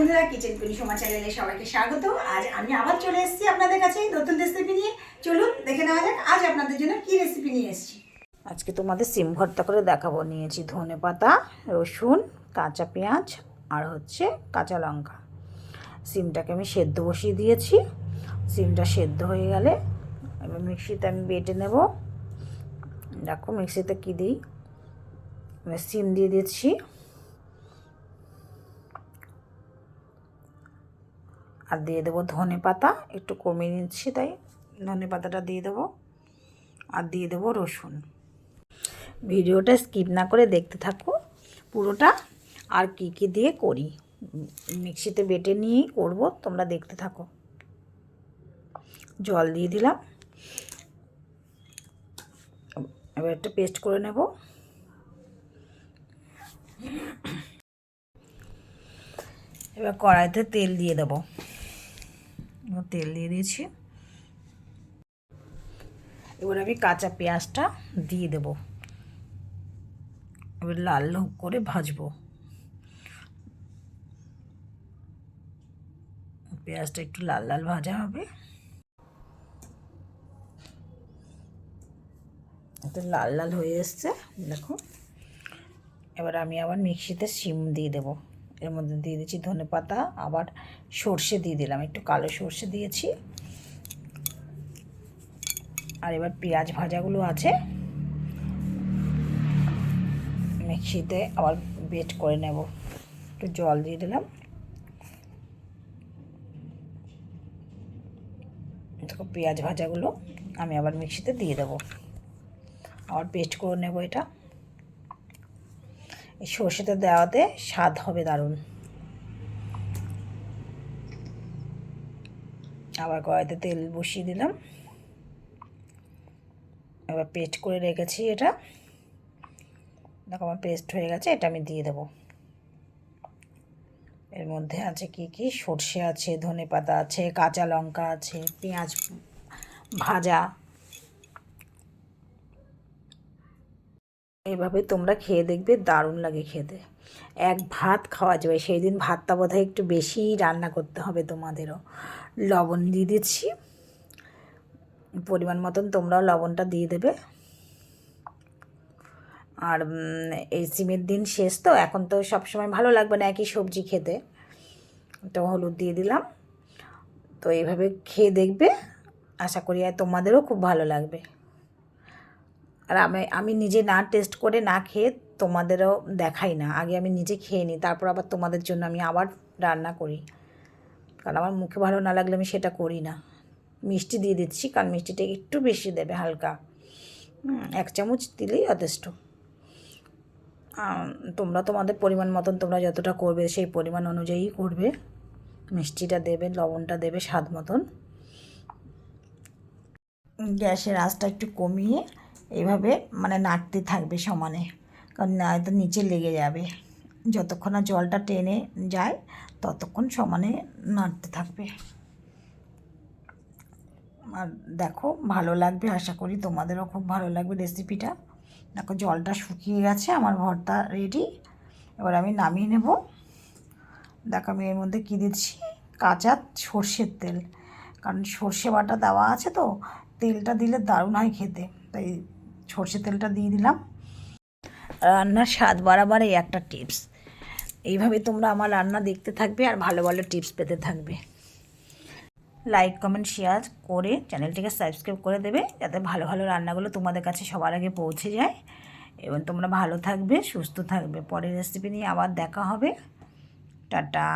বন্ধুরা কিচেন কুনি সমা চ্যানেলে সবাইকে স্বাগত। আজ আমি আবার চলে এসেছি আপনাদের কাছে নতুন রেসিপি নিয়ে। চলুন, দেখে নেওয়া যাক, আজ আপনাদের জন্য কি রেসিপি নিয়ে এসেছি। আজকে তোমাদের সিম ভর্তা করে দেখাবো। নিয়েছি ধনে পাতা, রসুন, কাঁচা পেঁয়াজ, আর হচ্ছে কাঁচা লঙ্কা। সিমটাকে আমি সেদ্ধ বসিয়ে দিয়েছি। সিমটা সেদ্ধ হয়ে গেলে এবার মিক্সিতে আমি বেটে নেব। দেখো, মিক্সিতে কী দিই? সিম দিয়ে দিচ্ছি। আর দিয়ে দেবো ধনে পাতা, একটু কমিয়ে নিচ্ছি তাই। ধনে পাতাটা দিয়ে দেবো আর দিয়ে দেবো রসুন। ভিডিওটা স্কিপ না করে দেখতে থাকো পুরোটা। আর কি কি দিয়ে করি? মিক্সিতে বেটে নিয়েই করব, তোমরা দেখতে থাকো। জল দিয়ে দিলাম। এবার একটা পেস্ট করে নেব। এবার কড়াইতে তেল দিয়ে দেবো। তেল দিয়ে দিয়েছি। এবার আমি কাঁচা পেঁয়াজটা দিয়ে দেব। এবার লাল লাল করে ভাজবো। পেঁয়াজটা একটু লাল লাল ভাজা হবে। একটু লাল লাল হয়ে এসছে, দেখো। এবার আমি আবার মিক্সিতে শিম দিয়ে দেবো। এর মধ্যে দিয়ে দিচ্ছি ধনে পাতা, আবার সর্ষে দিয়ে দিলাম। একটু কালো সর্ষে দিয়েছি। আর এবার পেঁয়াজ ভাজাগুলো আছে। মিক্সিতে আবার বেট করে নেব। একটু জল দিয়ে দিলাম। পেঁয়াজ ভাজাগুলো আমি আবার মিক্সিতে দিয়ে দেবো। আবার পেস্ট করে নেব এটা। এই সর্ষেটা দেওয়াতে স্বাদ হবে দারুণ। আবার কড়াইতে তেল বসিয়ে দিলাম। এবার পেস্ট করে রেখেছি এটা। দেখো আমার পেস্ট হয়ে গেছে, এটা আমি দিয়ে দেবো। এর মধ্যে আছে কি কি? সর্ষে আছে ধনে পাতা আছে, কাঁচা লঙ্কা আছে, পেঁয়াজ ভাজা। এভাবে তোমরা খেয়ে দেখবে, দারুণ লাগে খেতে। এক ভাত খাওয়া যাবে সেই দিন ভাতটা বোধহয় একটু বেশিই রান্না করতে হবে তোমাদেরও। লবণ দিয়ে দিচ্ছি। পরিমাণ মতন তোমরাও লবণটা দিয়ে দেবে। আর এই সিমের দিন শেষ তো, এখন তো সব সময় ভালো লাগবে না একই সবজি খেতে। তো হলুদ দিয়ে দিলাম। তো এইভাবে খেয়ে দেখবে। আশা করি আর তোমাদেরও খুব ভালো লাগবে। আর আমি আমি নিজে না টেস্ট করে না খেয়ে তোমাদেরও দেখাই না। আগে আমি নিজে খেয়ে নিই, তারপর আবার তোমাদের জন্য আমি আবার রান্না করি। কারণ আমার মুখে ভালো না লাগলে আমি সেটা করি না। মিষ্টি দিয়ে দিচ্ছি, কারণ মিষ্টিটা একটু বেশি দেবে হালকা। এক চামচ দিলেই যথেষ্ট। তোমরা তোমাদের পরিমাণ মতন তোমরা যতটা করবে সেই পরিমাণ অনুযায়ী করবে। মিষ্টিটা দেবে, লবণটা দেবে স্বাদ মতন। গ্যাসের আঁচটা একটু কমিয়ে এইভাবে মানে নাড়তে থাকবে সমানে। কারণ না তো নিচে লেগে যাবে। যতক্ষণ না জলটা টেনে যায়, ততক্ষণ সমানে নাড়তে থাকবে। আর দেখো, ভালো লাগবে, আশা করি তোমাদেরও খুব ভালো লাগবে রেসিপিটা। দেখো, জলটা শুকিয়ে গেছে, আমার ভর্তা রেডি এবার আমি নামিয়ে নেব। দেখো, আমি এর মধ্যে কী দিচ্ছি? কাঁচা সর্ষের তেল। কারণ সর্ষে বাটা দেওয়া আছে তো, তেলটা দিলে দারুণ হয় খেতে। তাই সর্ষে তেলটা দিয়ে দিলাম। রান্নার স্বাদ বাড়াবার এই একটা টিপস। এইভাবে তোমরা আমার রান্না দেখতে থাকবে আর ভালো ভালো টিপস পেতে থাকবে। লাইক, কমেন্ট, শেয়ার করে চ্যানেলটিকে সাবস্ক্রাইব করে দেবে যাতে ভালো ভালো রান্নাগুলো তোমাদের কাছে সবার আগে পৌঁছে যায়। এবং তোমরা ভালো থাকবে, সুস্থ থাকবে। পরের রেসিপি নিয়ে আবার দেখা হবে। টাটা।